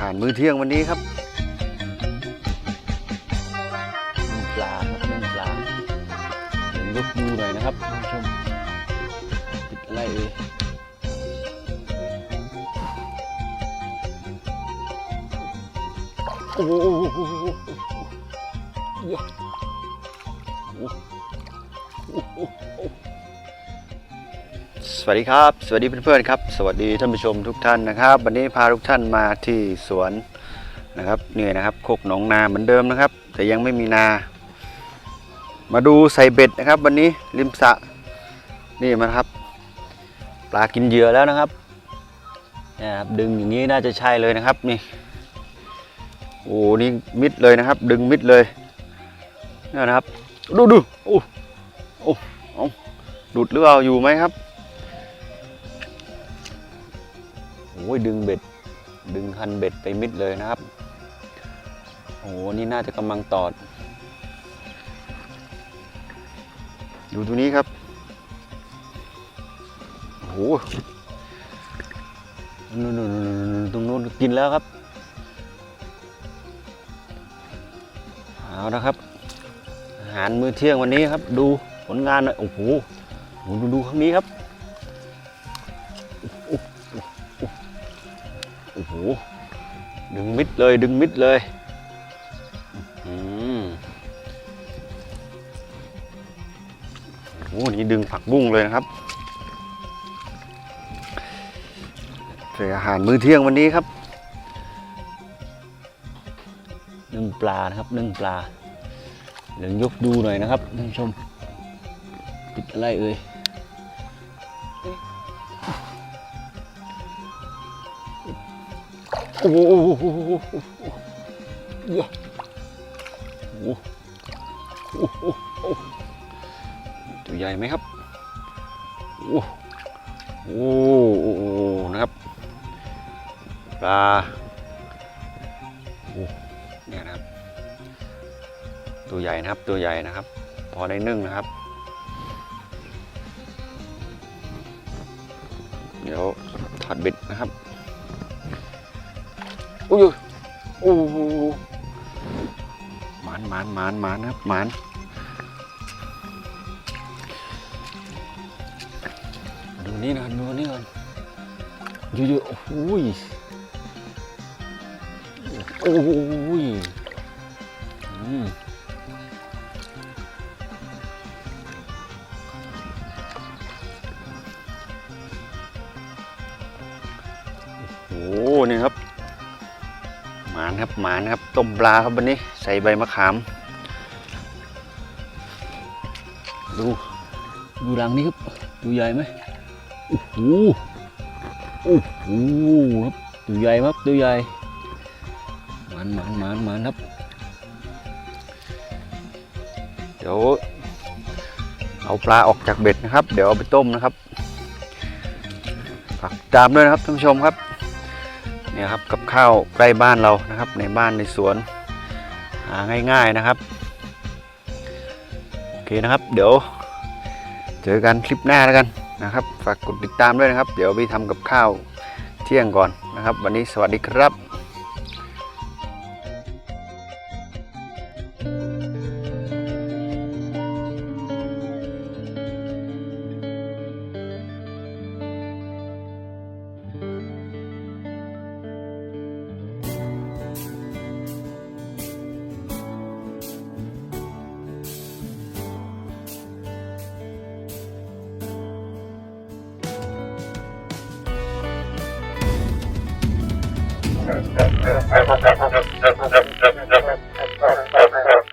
หารมื้อเที่ยงวันนี้ครับนึ่งปลาครับนึ่งปลาเดี๋ยวยกดูหน่อยนะครับท่านผู้ชมติดอะไรเอ่ยโอ้โหโอ้โห สวัสดีครับ สวัสดีเพื่อนๆครับ สวัสดีท่านผู้ชมทุกท่านนะครับ วันนี้พาทุกท่านมาที่สวนนะครับนี่นะครับโคกหนองนาเหมือนเดิมนะครับ แต่ยังไม่มีนา มาดูใส่เบ็ดนะครับ วันนี้ริมสะนี่มาครับ ปลากินเหยื่อแล้วนะครับนี่ครับดึงอย่างนี้น่าจะใช่เลยนะครับนี่โอ้นี่มิดเลยนะครับ ดึงมิดเลยนี่นะครับ ดูดูโอ้โอ้ดุดหรือเปล่าอยู่ไหมครับ โอ้ยดึงเบ็ด ดึงคันเบ็ดไปมิดเลยนะครับ โอ้โหนี่น่าจะกำลังตอด ดูตัวนี้ครับ โอ้โหนู่นตรงนู้นกินแล้วครับ เอานะครับ อาหารมื้อเที่ยงวันนี้ครับ ดูผลงานหน่อยโอ้โหดูดูข้างนี้ครับ โหดึงมิดเลยดึงมิดเลยอืมโอ้โหนี่ดึงผักบุ้งเลยนะครับเป็นอาหารมื้อเที่ยงวันนี้ครับนึ่งปลานะครับนึ่งปลาเดี๋ยวยกดูหน่อยนะครับท่านผู้ชมติดอะไรเอ่ย โอ้โหตัวใหญ่ไหมครับโอ้โหโอ้โหนะครับ ปลาโอ้เนี่ยนะครับ ตัวใหญ่นะครับ ตัวใหญ่นะครับ พอได้นึ่งนะครับ เดี๋ยวถอดเบ็ดนะครับ อุ้ยโอ้โหหมานหมานหมานหมานครับหมานดูนี่นะดูนี่ก่อนเยอะๆโอ้โหยโอ้โหยอืมโอ้โหนี่ครับหมานครับหมานครับต้มปลาครับวันนี้ใส่ใบมะขาม ดูดูรังนี้ครับดูใหญ่ไหมโอ้โหโอ้โหครับตัวใหญ่ครับตัวใหญ่หมันหมันหมันหมันครับ เดี๋ยวเอาปลาออกจากเบ็ดนะครับ เดี๋ยวเอาไปต้มนะครับฝากตามด้วยนะครับท่านผู้ชมครับ เนี่ยครับกับข้าวใกล้บ้านเรานะครับ ในบ้านในสวนหาง่าย ๆนะครับโอเคนะครับ เดี๋ยวเจอกันคลิปหน้าแล้วกันนะครับ ฝากกดติดตามด้วยนะครับ เดี๋ยวไปทำกับข้าวเที่ยงก่อนนะครับ วันนี้สวัสดีครับ Thank you. Thank you.